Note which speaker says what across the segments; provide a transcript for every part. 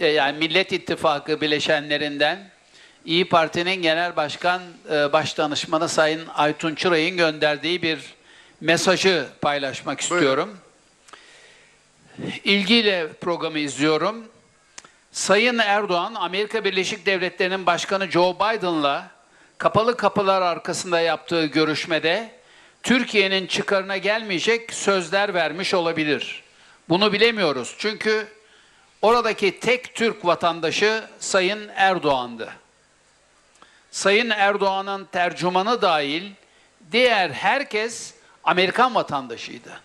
Speaker 1: e, yani Millet İttifakı bileşenlerinden İyi Parti'nin Genel Başkan e, Başdanışmanı Sayın Aytun Çıray'ın gönderdiği bir mesajı paylaşmak istiyorum. İlgiyle programı izliyorum. Sayın Erdoğan, Amerika Birleşik Devletleri'nin Başkanı Joe Biden'la kapalı kapılar arkasında yaptığı görüşmede Türkiye'nin çıkarına gelmeyecek sözler vermiş olabilir. Bunu bilemiyoruz. Çünkü oradaki tek Türk vatandaşı Sayın Erdoğan'dı. Sayın Erdoğan'ın tercümanı dahil diğer herkes Amerikan vatandaşıydı.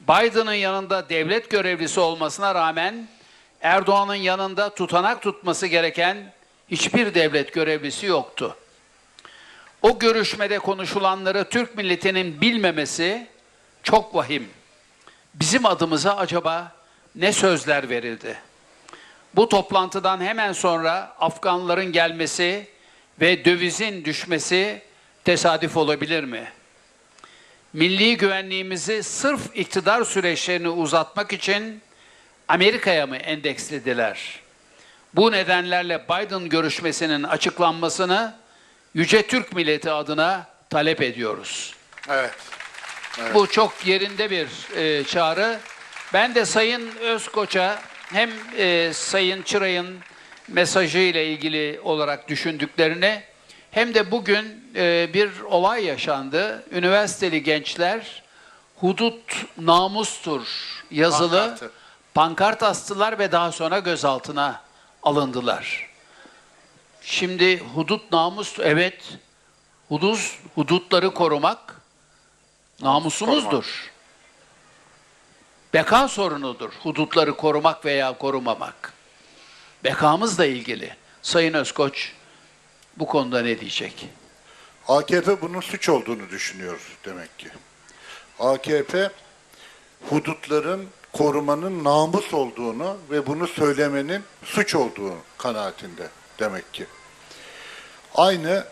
Speaker 1: Biden'ın yanında devlet görevlisi olmasına rağmen Erdoğan'ın yanında tutanak tutması gereken hiçbir devlet görevlisi yoktu. O görüşmede konuşulanları Türk milletinin bilmemesi çok vahim. Bizim adımıza acaba ne sözler verildi? Bu toplantıdan hemen sonra Afganların gelmesi ve dövizin düşmesi tesadüf olabilir mi? milli güvenliğimizi sırf iktidar süreçlerini uzatmak için Amerika'ya mı endekslediler? Bu nedenlerle Biden görüşmesinin açıklanmasını Yüce Türk milleti adına talep ediyoruz.
Speaker 2: Evet.
Speaker 1: Bu çok yerinde bir e, çağrı. Ben de Sayın Özkoç'a hem e, Sayın Çıray'ın mesajı ile ilgili olarak düşündüklerini hem de bugün e, bir olay yaşandı. Üniversiteli gençler hudut namustur yazılı
Speaker 2: Pankartı.
Speaker 1: pankart astılar ve daha sonra gözaltına alındılar. Şimdi hudut namus evet hudut hudutları korumak namusumuzdur. Beka sorunudur hudutları korumak veya korumamak. Bekamızla ilgili. Sayın Özkoç bu konuda ne diyecek?
Speaker 2: AKP bunun suç olduğunu düşünüyor demek ki. AKP hudutların korumanın namus olduğunu ve bunu söylemenin suç olduğu kanaatinde demek ki. Aynı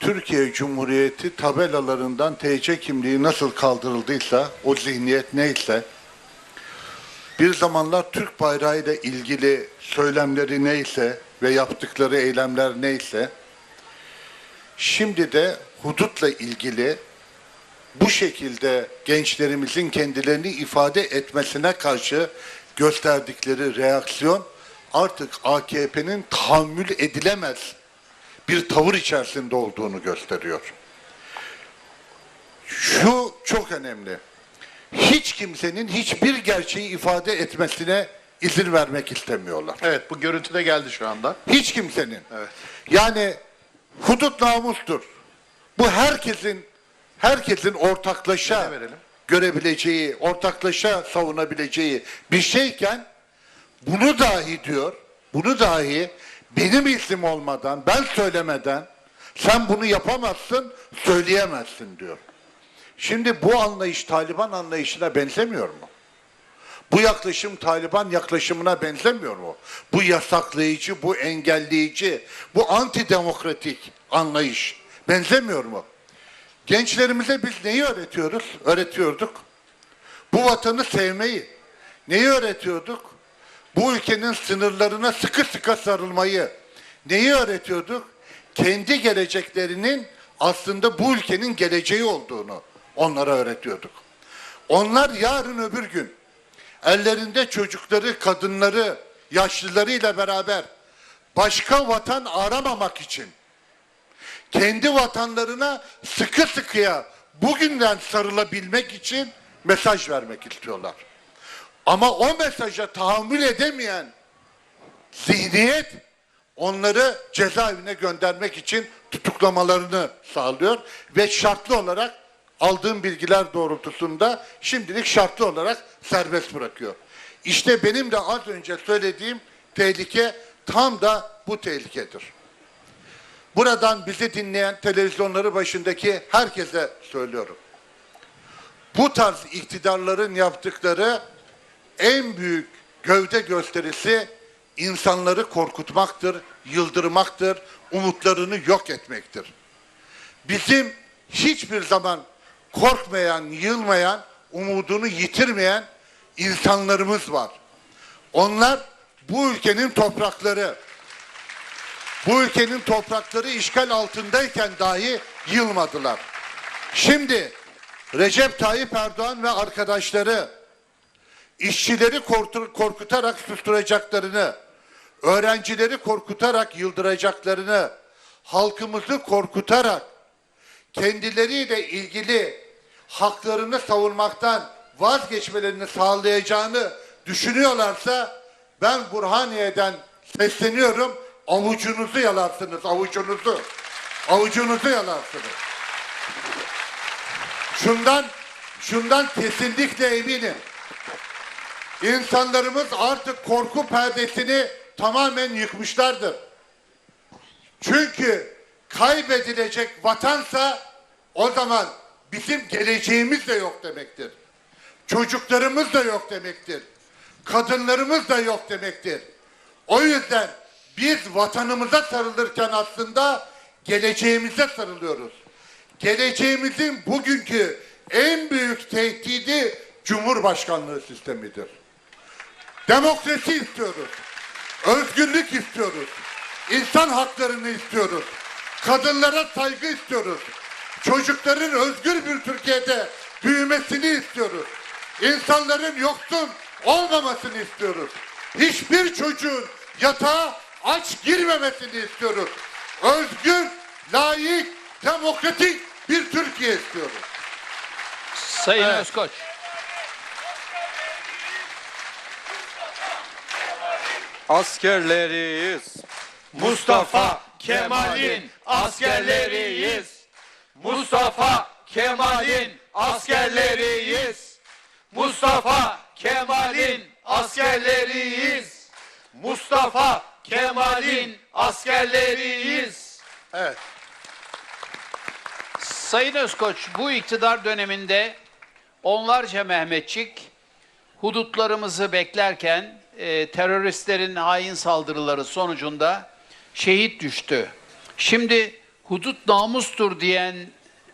Speaker 2: Türkiye Cumhuriyeti tabelalarından TC kimliği nasıl kaldırıldıysa, o zihniyet neyse, bir zamanlar Türk bayrağı ile ilgili söylemleri neyse ve yaptıkları eylemler neyse, Şimdi de hudutla ilgili bu şekilde gençlerimizin kendilerini ifade etmesine karşı gösterdikleri reaksiyon artık AKP'nin tahammül edilemez bir tavır içerisinde olduğunu gösteriyor. Şu çok önemli. Hiç kimsenin hiçbir gerçeği ifade etmesine izin vermek istemiyorlar.
Speaker 3: Evet bu görüntüde geldi şu anda.
Speaker 2: Hiç kimsenin.
Speaker 3: Evet.
Speaker 2: Yani hudut namustur. Bu herkesin herkesin ortaklaşa görebileceği, ortaklaşa savunabileceği bir şeyken bunu dahi diyor, bunu dahi benim ismim olmadan, ben söylemeden sen bunu yapamazsın, söyleyemezsin diyor. Şimdi bu anlayış Taliban anlayışına benzemiyor mu? Bu yaklaşım Taliban yaklaşımına benzemiyor mu? Bu yasaklayıcı, bu engelleyici, bu antidemokratik anlayış benzemiyor mu? Gençlerimize biz neyi öğretiyoruz? Öğretiyorduk. Bu vatanı sevmeyi. Neyi öğretiyorduk? Bu ülkenin sınırlarına sıkı sıkı sarılmayı. Neyi öğretiyorduk? Kendi geleceklerinin aslında bu ülkenin geleceği olduğunu onlara öğretiyorduk. Onlar yarın öbür gün ellerinde çocukları, kadınları, yaşlılarıyla beraber başka vatan aramamak için kendi vatanlarına sıkı sıkıya bugünden sarılabilmek için mesaj vermek istiyorlar. Ama o mesaja tahammül edemeyen zihniyet onları cezaevine göndermek için tutuklamalarını sağlıyor ve şartlı olarak aldığım bilgiler doğrultusunda şimdilik şartlı olarak serbest bırakıyor. İşte benim de az önce söylediğim tehlike tam da bu tehlikedir. Buradan bizi dinleyen televizyonları başındaki herkese söylüyorum. Bu tarz iktidarların yaptıkları en büyük gövde gösterisi insanları korkutmaktır, yıldırmaktır, umutlarını yok etmektir. Bizim hiçbir zaman korkmayan, yılmayan, umudunu yitirmeyen insanlarımız var. Onlar bu ülkenin toprakları bu ülkenin toprakları işgal altındayken dahi yılmadılar. Şimdi Recep Tayyip Erdoğan ve arkadaşları işçileri korkutarak susturacaklarını, öğrencileri korkutarak yıldıracaklarını, halkımızı korkutarak kendileriyle ilgili haklarını savunmaktan vazgeçmelerini sağlayacağını düşünüyorlarsa ben Burhaniye'den sesleniyorum. Avucunuzu yalarsınız, avucunuzu. Avucunuzu yalarsınız. Şundan, şundan kesinlikle eminim. İnsanlarımız artık korku perdesini tamamen yıkmışlardır. Çünkü kaybedilecek vatansa o zaman bizim geleceğimiz de yok demektir. Çocuklarımız da yok demektir. Kadınlarımız da yok demektir. O yüzden biz vatanımıza sarılırken aslında geleceğimize sarılıyoruz. Geleceğimizin bugünkü en büyük tehdidi Cumhurbaşkanlığı sistemidir. Demokrasi istiyoruz. Özgürlük istiyoruz. İnsan haklarını istiyoruz. Kadınlara saygı istiyoruz. Çocukların özgür bir Türkiye'de büyümesini istiyoruz. İnsanların yoksun olmamasını istiyoruz. Hiçbir çocuğun yatağa aç girmemesini istiyoruz. Özgür, layık, demokratik bir Türkiye istiyoruz.
Speaker 1: Sayın Özkoç.
Speaker 4: askerleriyiz. Mustafa Kemal'in askerleriyiz. Mustafa Kemal'in askerleriyiz. Mustafa Kemal'in askerleriyiz. Mustafa Kemal'in askerleriyiz.
Speaker 3: Evet.
Speaker 1: Sayın Özkoç bu iktidar döneminde onlarca Mehmetçik hudutlarımızı beklerken e, teröristlerin hain saldırıları sonucunda şehit düştü. Şimdi hudut namustur diyen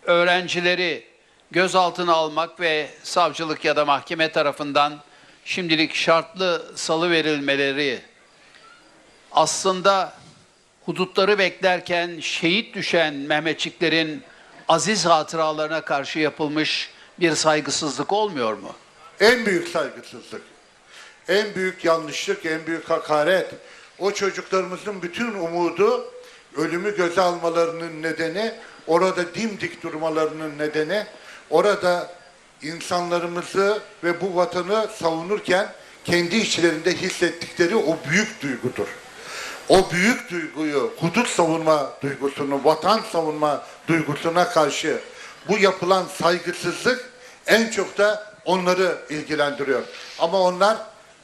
Speaker 1: öğrencileri gözaltına almak ve savcılık ya da mahkeme tarafından şimdilik şartlı salı verilmeleri aslında hudutları beklerken şehit düşen Mehmetçiklerin aziz hatıralarına karşı yapılmış bir saygısızlık olmuyor mu?
Speaker 2: En büyük saygısızlık, en büyük yanlışlık, en büyük hakaret. O çocuklarımızın bütün umudu ölümü göze almalarının nedeni, orada dimdik durmalarının nedeni, orada insanlarımızı ve bu vatanı savunurken kendi içlerinde hissettikleri o büyük duygudur. O büyük duyguyu, hudut savunma duygusunu, vatan savunma duygusuna karşı bu yapılan saygısızlık en çok da onları ilgilendiriyor. Ama onlar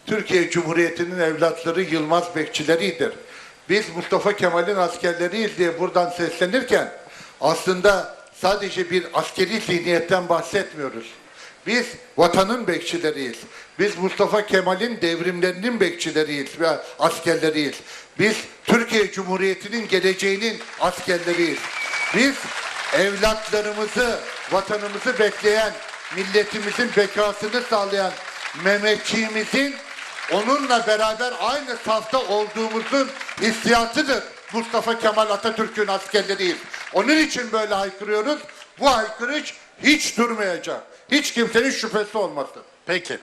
Speaker 2: Türkiye Cumhuriyeti'nin evlatları Yılmaz bekçileridir. Biz Mustafa Kemal'in askerleriyiz diye buradan seslenirken aslında sadece bir askeri zihniyetten bahsetmiyoruz. Biz vatanın bekçileriyiz. Biz Mustafa Kemal'in devrimlerinin bekçileriyiz ve askerleriyiz. Biz Türkiye Cumhuriyeti'nin geleceğinin askerleriyiz. Biz evlatlarımızı, vatanımızı bekleyen, milletimizin bekasını sağlayan Mehmetçiğimizin onunla beraber aynı safta olduğumuzun hissiyatıdır. Mustafa Kemal Atatürk'ün askerleriyiz. Onun için böyle haykırıyoruz. Bu haykırış hiç durmayacak. Hiç kimsenin şüphesi olmasın.
Speaker 3: Peki.